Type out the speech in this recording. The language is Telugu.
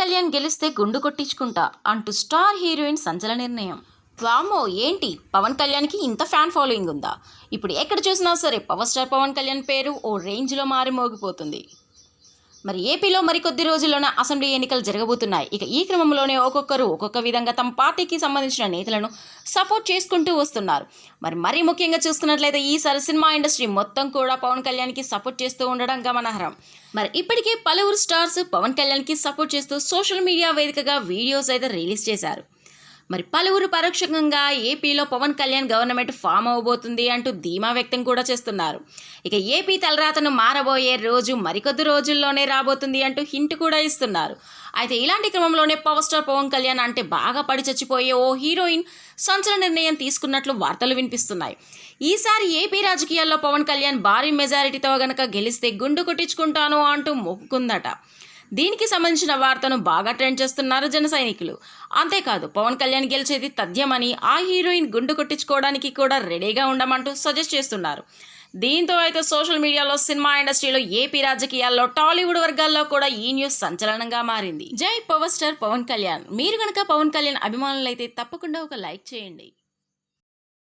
కళ్యాణ్ గెలిస్తే గుండు కొట్టించుకుంటా అంటూ స్టార్ హీరోయిన్ సంచల నిర్ణయం. వామో ఏంటి? పవన్ కళ్యాణ్కి ఇంత ఫ్యాన్ ఫాలోయింగ్ ఉందా? ఇప్పుడు ఎక్కడ చూసినా సరే పవర్ స్టార్ పవన్ కళ్యాణ్ పేరు ఓ రేంజ్లో మారి మోగిపోతుంది. మరి ఏపీలో మరికొద్ది రోజుల్లోనే అసెంబ్లీ ఎన్నికలు జరగబోతున్నాయి. ఇక ఈ క్రమంలోనే ఒక్కొక్కరు ఒక్కొక్క విధంగా తమ పార్టీకి సంబంధించిన నేతలను సపోర్ట్ చేసుకుంటూ వస్తున్నారు. మరి మరీ ముఖ్యంగా చూసుకున్నట్లయితే ఈసారి సినిమా ఇండస్ట్రీ మొత్తం కూడా పవన్ కళ్యాణ్కి సపోర్ట్ చేస్తూ ఉండడం గమనార్హం. మరి ఇప్పటికే పలువురు స్టార్స్ పవన్ కళ్యాణ్కి సపోర్ట్ చేస్తూ సోషల్ మీడియా వేదికగా వీడియోస్ అయితే రిలీజ్ చేశారు. మరి పలువురు పరోక్షంగా ఏపీలో పవన్ కళ్యాణ్ గవర్నమెంట్ ఫామ్ అవబోతుంది అంటూ ధీమా వ్యక్తం కూడా చేస్తున్నారు. ఇక ఏపీ తలరాతను మారబోయే రోజు మరికొద్ది రోజుల్లోనే రాబోతుంది అంటూ హింట్ కూడా ఇస్తున్నారు. అయితే ఇలాంటి క్రమంలోనే పవర్ స్టార్ పవన్ కళ్యాణ్ అంటే బాగా పడి చచ్చిపోయే ఓ హీరోయిన్ సంచలన నిర్ణయం తీసుకున్నట్లు వార్తలు వినిపిస్తున్నాయి. ఈసారి ఏపీ రాజకీయాల్లో పవన్ కళ్యాణ్ భారీ మెజారిటీతో గనక గెలిస్తే గుండు కొట్టించుకుంటాను అంటూ మొక్కుకుందట. దీనికి సంబంధించిన వార్తను బాగా ట్రెండ్ చేస్తున్నారు జన సైనికులు. అంతేకాదు పవన్ కళ్యాణ్ గెలిచేది తథ్యమని ఆ హీరోయిన్ గుండు కొట్టించుకోవడానికి కూడా రెడీగా ఉండమంటూ సజెస్ట్ చేస్తున్నారు. దీంతో అయితే సోషల్ మీడియాలో సినిమా ఇండస్ట్రీలో ఏపీ రాజకీయాల్లో టాలీవుడ్ వర్గాల్లో కూడా ఈ న్యూస్ సంచలనంగా మారింది. జై పవర్ స్టార్ పవన్ కళ్యాణ్. మీరు కనుక పవన్ కళ్యాణ్ అభిమానులైతే తప్పకుండా ఒక లైక్ చేయండి.